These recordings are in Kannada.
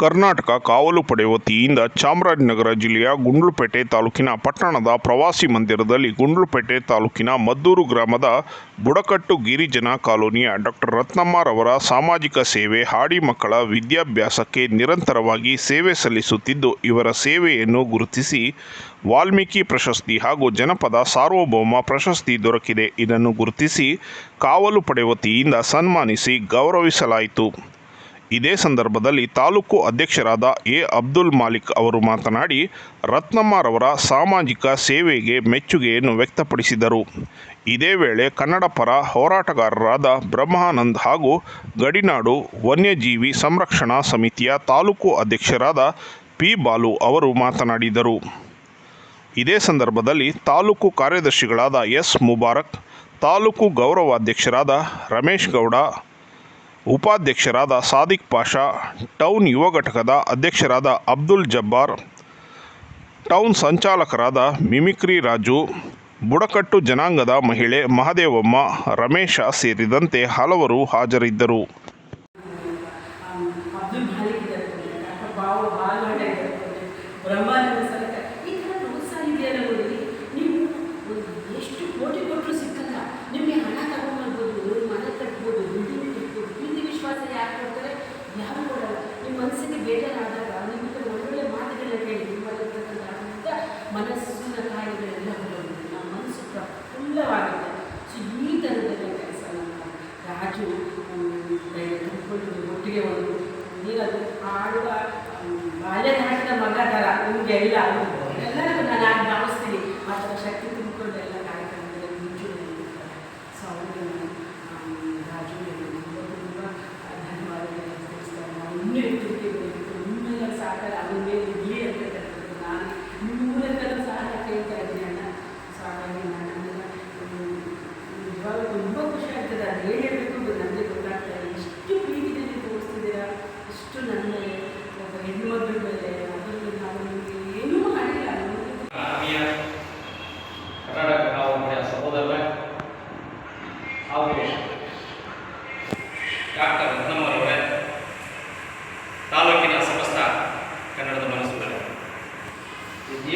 ಕರ್ನಾಟಕ ಕಾವಲು ಪಡೆ ವತಿಯಿಂದ ಚಾಮರಾಜನಗರ ಜಿಲ್ಲೆಯ ಗುಂಡ್ಲುಪೇಟೆ ತಾಲೂಕಿನ ಪಟ್ಟಣದ ಪ್ರವಾಸಿ ಮಂದಿರದಲ್ಲಿ ಗುಂಡ್ಲುಪೇಟೆ ತಾಲೂಕಿನ ಮದ್ದೂರು ಗ್ರಾಮದ ಬುಡಕಟ್ಟು ಗಿರಿಜನ ಕಾಲೋನಿಯ ಡಾಕ್ಟರ್ ರತ್ನಮ್ಮರವರ ಸಾಮಾಜಿಕ ಸೇವೆ ಹಾಡಿ ಮಕ್ಕಳ ವಿದ್ಯಾಭ್ಯಾಸಕ್ಕೆ ನಿರಂತರವಾಗಿ ಸೇವೆ ಸಲ್ಲಿಸುತ್ತಿದ್ದು, ಇವರ ಸೇವೆಯನ್ನು ಗುರುತಿಸಿ ವಾಲ್ಮೀಕಿ ಪ್ರಶಸ್ತಿ ಹಾಗೂ ಜನಪದ ಸಾರ್ವಭೌಮ ಪ್ರಶಸ್ತಿ ದೊರಕಿದೆ. ಇದನ್ನು ಗುರುತಿಸಿ ಕಾವಲು ಪಡೆ ವತಿಯಿಂದ ಸನ್ಮಾನಿಸಿ ಗೌರವಿಸಲಾಯಿತು. ಇದೇ ಸಂದರ್ಭದಲ್ಲಿ ತಾಲೂಕು ಅಧ್ಯಕ್ಷರಾದ ಎ ಅಬ್ದುಲ್ ಮಾಲಿಕ್ ಅವರು ಮಾತನಾಡಿ ರತ್ನಮ್ಮರವರ ಸಾಮಾಜಿಕ ಸೇವೆಗೆ ಮೆಚ್ಚುಗೆಯನ್ನು ವ್ಯಕ್ತಪಡಿಸಿದರು. ಇದೇ ವೇಳೆ ಕನ್ನಡ ಪರ ಹೋರಾಟಗಾರರಾದ ಬ್ರಹ್ಮಾನಂದ್ ಹಾಗೂ ಗಡಿನಾಡು ವನ್ಯಜೀವಿ ಸಂರಕ್ಷಣಾ ಸಮಿತಿಯ ತಾಲೂಕು ಅಧ್ಯಕ್ಷರಾದ ಪಿ ಬಾಲು ಅವರು ಮಾತನಾಡಿದರು. ಇದೇ ಸಂದರ್ಭದಲ್ಲಿ ತಾಲೂಕು ಕಾರ್ಯದರ್ಶಿಗಳಾದ ಎಸ್ ಮುಬಾರಕ್, ತಾಲೂಕು ಗೌರವಾಧ್ಯಕ್ಷರಾದ ರಮೇಶ್ ಗೌಡ ಉಪಾಧ್ಯಕ್ಷರಾದ ಸಾದಿಕ್ ಪಾಷಾ, ಟೌನ್ ಯುವ ಘಟಕದ ಅಧ್ಯಕ್ಷರಾದ ಅಬ್ದುಲ್ ಜಬ್ಬಾರ್, ಟೌನ್ ಸಂಚಾಲಕರಾದ ಮಿಮಿಕ್ರಿ ರಾಜು, ಬುಡಕಟ್ಟು ಜನಾಂಗದ ಮಹಿಳೆ ಮಹದೇವಮ್ಮ, ರಮೇಶ ಸೇರಿದಂತೆ ಹಲವರು ಹಾಜರಿದ್ದರು ಅಬ್ದುಲ್ ಮಾಲಿಕ್ ಇದ್ದಾರೆ ಡಾಕ್ಟರ್ ಬಾವು ಬಾಲಗೌಡ ಇದ್ದಾರೆ ಬ್ರಹ್ಮಾನಂದ ಸರ್ಕಾರ ಈ ಥರ ಪ್ರೋತ್ಸಾಹ ಇದೆಯಲ್ಲ ನೋಡಿ ನೀವು ಒಂದು ಎಷ್ಟು ಕೋಟಿ ಕೊಟ್ಟರು ಸಿಕ್ಕಲ್ಲ ನಿಮಗೆ ಹಣ ತಗೊಂಡ್ಬರ್ಬೋದು ಮನ ಕಟ್ಬೋದು ಬಿಲ್ಡಿಂಗ್ ಕಟ್ಬೋದು ಪ್ರೀತಿ ವಿಶ್ವಾಸ ಯಾರು ಕೊಡ್ತಾರೆ ಯಾರು ಕೊಡಲ್ಲ ನಿಮ್ಮ ಮನಸ್ಸಿಗೆ ಬೇಜಾರಾದಾಗ ನಿಮಗೆ ಒಳ್ಳೊಳ್ಳೆ ಮಾತುಗಳನ್ನ ಕೇಳಿ ನಿಮ್ಮಲ್ಲಿರ್ತಕ್ಕಂಥ ಮನಸ್ಸಿನ ಕಾಯಿಲೆಗಳೆಲ್ಲ ಹೋಗೋದು ನಮ್ಮ ಮನಸ್ಸು ಪ್ರಫುಲ್ಲವಾಗುತ್ತೆ ಸೊ ಈ ಥರದೆಲ್ಲ ಕೆಲಸ ನಮ್ಮ ತುಂಬಿಕೊಂಡು ಒಟ್ಟಿಗೆ ಒಂದು ನೀರದು ಆಡುವ ಬಾಲ್ಯನಾಟದ ಮಗ ಥರ ನಿಮಗೆಲ್ಲ ಎಲ್ಲರಿಗೂ ನಾನು ಆಗಿ ಭಾವಿಸ್ತೀನಿ. ಮತ್ತು ಶಕ್ತಿ ತುಂಬಿಕೊಂಡು ಎಲ್ಲ ಕಾರ್ಯಕ್ರಮದಲ್ಲಿ ಮುಂಚೂಣಿಯಲ್ಲಿ ಸೊ ಅವರಿಗೆ ನಾನು ರಾಜು ತುಂಬ ಧನ್ಯವಾದಗಳನ್ನು ತಿಳಿಸ್ತಾರೆ ನಾವು ಇನ್ನೂ ತಾಲೂಕಿನ ಸಮಸ್ತ ಕನ್ನಡದ ಮನಸ್ಸುಗಳೇ.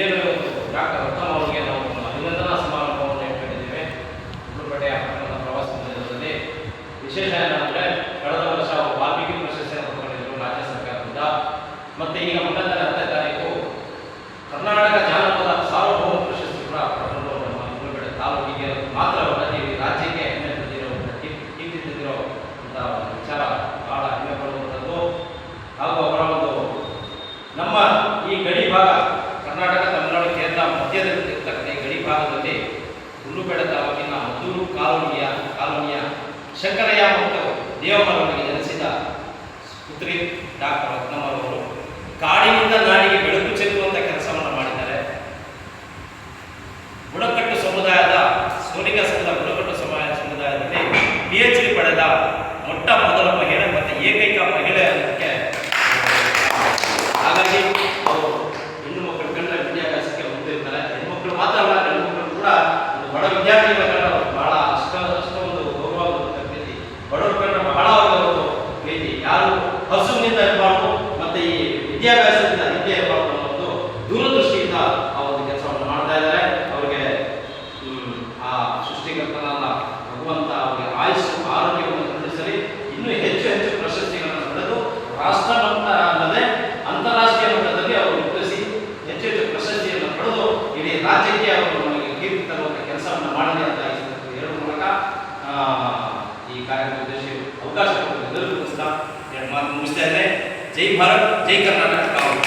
ಏನು ಡಾಕ್ಟರ್ ರತ್ನಮ್ಮ ಅವರಿಗೆ ನಾವು ಅಭಿನಂದನಾ ಸಮಾರಂಭವನ್ನು ಇಟ್ಕೊಂಡಿದ್ದೇವೆ ಗುರುಪೇಟೆಯ ಪಟ್ಟಣದ ಪ್ರವಾಸ ಮಂದಿರದಲ್ಲಿ. ವಿಶೇಷ ಏನಂದರೆ ಕಳೆದ ವರ್ಷ ಅವರು ವಾಲ್ಮೀಕಿ ಪ್ರಶಸ್ತಿಯನ್ನು ಪಡ್ಕೊಂಡಿದ್ದರು ರಾಜ್ಯ ಸರ್ಕಾರದಿಂದ. ಮತ್ತು ಈಗ ಮುಂದಿನ ಹತ್ತನೇ ತಾರೀಕು. ಕರ್ನಾಟಕ ಜಾನಪದ ಸಾರ್ವಭೌಮ ಪ್ರಶಸ್ತಿ ಕೂಡ ಪಡೆದು ನಮ್ಮ ಗುರುಬೇಡ ತಾಲೂಕಿಗೆ ಮಾತ್ರವಲ್ಲದೆ ಇಡೀ ರಾಜ್ಯಕ್ಕೆ ಹೆಮ್ಮೆ ತಂದಿರೋ ಕೀರ್ತಿ ತಂದಿರೋ ಅಂತ ಒಂದು ವಿಚಾರ ಬಹಳ ಹೆಮ್ಮೆ ಪಡುವಂಥದ್ದು ಹಾಗೂ ಅವರ ಒಂದು ನಮ್ಮ ಈ ಗಡಿ ಭಾಗ ಕರ್ನಾಟಕ, ತಮಿಳುನಾಡು, ಕೇರಳ ಮಧ್ಯದಲ್ಲಿರ್ತಕ್ಕಂಥ ಈ ಗಡಿ ಭಾಗದಲ್ಲಿ ಗುಂಡುಪೇಡ ತಾಲೂಕಿನ ಮದ್ದೂರು ಕಾಲೋನಿಯ ಕಾಲೋನಿಯ ಶಂಕರಯ್ಯ ಮತ್ತು ದೇವಮ್ಮರವರಿಗೆ ನೆಲೆಸಿದ ಪುತ್ರಿ ಡಾಕ್ಟರ್ ರತ್ನಮ್ಮರವರು ಕಾಡಿನಿಂದ ಬಡ ವಿದ್ಯಾರ್ಥಿಗಳ ಅವ್ರು ಬಹಳ ಅಷ್ಟ ಅಷ್ಟೊಂದು ಗೌರವ ಪ್ರೀತಿ ಬಡವರು ಕಂಡ ಬಹಳ ಒಂದು ಪ್ರೀತಿ ಯಾರು ಹಸುವಿನಿಂದ ಇರಬಾರ್ದು ಮತ್ತೆ ಈ ವಿದ್ಯಾಭ್ಯಾಸದಿಂದ ಹಿಂದೆ ಇರಬಾರ್ದು ಅನ್ನೋದು ದೂರದೃಷ್ಟಿಯಿಂದ ಆ ಒಂದು ಕೆಲಸವನ್ನು ಮಾಡ್ತಾ ಇದ್ದಾರೆ ಅವರಿಗೆ ಆ ಸೃಷ್ಟಿಕರ್ತನಾದ ಭಗವಂತ ಅವರಿಗೆ ಆಯುಷ್ ಆರೋಗ್ಯವನ್ನು ಈ ಕಾರ್ಯಕ್ರಮ ಉದ್ದೇಶ ಅವಕಾಶ ಕೊಟ್ಟು ಎಲ್ಲರಿಗೂ ಪುಸ್ತಕ ಎರಡು ಮಾತು ಮುಗಿಸ್ತಾ ಇದ್ದೇನೆ ಜೈ ಭಾರತ್ ಜೈ ಕರ್ನಾಟಕ ಕಾವಲು